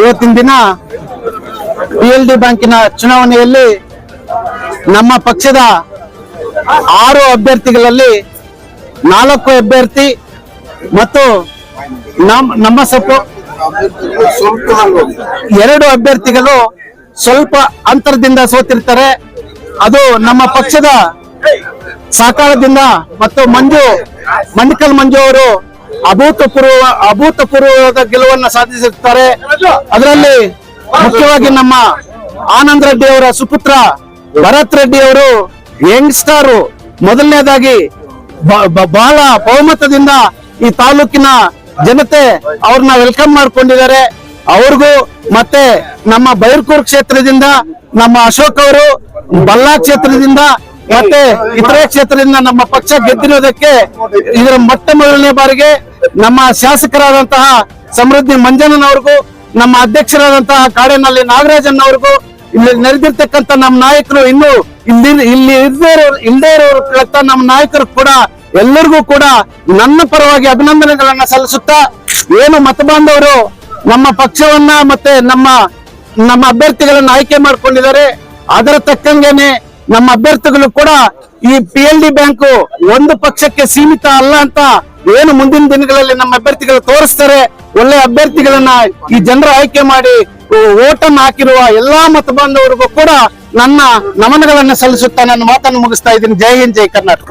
ಇವತ್ತಿನ ದಿನ P L D ಬ್ಯಾಂಕಿನ ಚುನಾವಣೆಯಲ್ಲಿ ನಮ್ಮ ಪಕ್ಷದ ಆರು ಅಭ್ಯರ್ಥಿಗಳಲ್ಲಿ ನಾಲ್ಕು ಅಭ್ಯರ್ಥಿ ಮತ್ತು ನಮ್ ನಮ್ಮ ಸಪೋ ಎರಡು ಅಭ್ಯರ್ಥಿಗಳು ಸ್ವಲ್ಪ ಅಂತರದಿಂದ ಸೋತಿರ್ತಾರೆ. ಅದು ನಮ್ಮ ಪಕ್ಷದ ಸಹಕಾರದಿಂದ ಮತ್ತು ಮಂಜು, ಮಂಡಿಕಲ್ ಮಂಜು ಅವರು ಅಭೂತಪೂರ್ವ, ಅಭೂತಪೂರ್ವವಾದ ಗೆಲುವನ್ನ ಸಾಧಿಸಿರ್ತಾರೆ ಅದರಲ್ಲಿ ಮುಖ್ಯವಾಗಿ ನಮ್ಮ ಆನಂದ್ ರೆಡ್ಡಿ ಅವರ ಸುಪುತ್ರ ಭರತ್ ರೆಡ್ಡಿ ಅವರು ಯಂಗ್ಸ್ಟಾರ್ ಮೊದಲನೇದಾಗಿ ಬಹಳ ಬಹುಮತದಿಂದ ಈ ತಾಲೂಕಿನ ಜನತೆ ಅವ್ರನ್ನ ವೆಲ್ಕಮ್ ಮಾಡ್ಕೊಂಡಿದ್ದಾರೆ. ಅವ್ರಿಗೂ ಮತ್ತೆ ನಮ್ಮ ಬೈರ್ಕೂರ್ ಕ್ಷೇತ್ರದಿಂದ ನಮ್ಮ ಅಶೋಕ್ ಅವರು ಬಲ್ಲಾ ಕ್ಷೇತ್ರದಿಂದ ಮತ್ತೆ ಇತರೆ ಕ್ಷೇತ್ರದಿಂದ ನಮ್ಮ ಪಕ್ಷ ಗೆದ್ದಿರೋದಕ್ಕೆ ಇದರ ಮೊಟ್ಟ ಮೊದಲನೇ ಬಾರಿಗೆ ನಮ್ಮ ಶಾಸಕರಾದಂತಹ ಸಮೃದ್ಧಿ ಮಂಜಣ್ಣನವ್ರಿಗೂ, ನಮ್ಮ ಅಧ್ಯಕ್ಷರಾದಂತಹ ಕಾಡೇನಹಳ್ಳಿ ನಾಗರಾಜನ್ ಅವ್ರಿಗೂ ಇಲ್ಲಿ ನೆರೆದಿರ್ತಕ್ಕಂಥ ನಮ್ಮ ನಾಯಕರು ಇನ್ನು ಇಲ್ಲಿ ಇಲ್ಲಿ ಇಲ್ದೇ ಇರೋ ಇಲ್ಲದೇ ಇರೋರ್ಗಳಂತ ನಮ್ಮ ನಾಯಕರು ಕೂಡ ಎಲ್ಲರಿಗೂ ಕೂಡ ನನ್ನ ಪರವಾಗಿ ಅಭಿನಂದನೆಗಳನ್ನ ಸಲ್ಲಿಸುತ್ತಾ ಏನು ಮತ ಬಾಂಧವರು ನಮ್ಮ ಪಕ್ಷವನ್ನ ಮತ್ತೆ ನಮ್ಮ ನಮ್ಮ ಅಭ್ಯರ್ಥಿಗಳನ್ನ ಆಯ್ಕೆ ಮಾಡ್ಕೊಂಡಿದ್ದಾರೆ. ಅದರ ತಕ್ಕಂಗೆನೆ ನಮ್ಮ ಅಭ್ಯರ್ಥಿಗಳು ಕೂಡ ಈ ಪಿ ಎಲ್ ಡಿ ಬ್ಯಾಂಕು ಒಂದು ಪಕ್ಷಕ್ಕೆ ಸೀಮಿತ ಅಲ್ಲ ಅಂತ ಏನು ಮುಂದಿನ ದಿನಗಳಲ್ಲಿ ನಮ್ಮ ಅಭ್ಯರ್ಥಿಗಳು ತೋರಿಸ್ತಾರೆ. ಒಳ್ಳೆ ಅಭ್ಯರ್ಥಿಗಳನ್ನ ಈ ಜನರ ಆಯ್ಕೆ ಮಾಡಿ ಓಟನ್ನು ಹಾಕಿರುವ ಎಲ್ಲಾ ಮತ ಬಾಂಧವರಿಗೂ ಕೂಡ ನನ್ನ ನಮನಗಳನ್ನ ಸಲ್ಲಿಸುತ್ತಾ ನನ್ನ ಮಾತನ್ನು ಮುಗಿಸ್ತಾ ಇದ್ದೀನಿ. ಜೈ ಹಿಂದ್, ಜೈ ಕರ್ನಾಟಕ.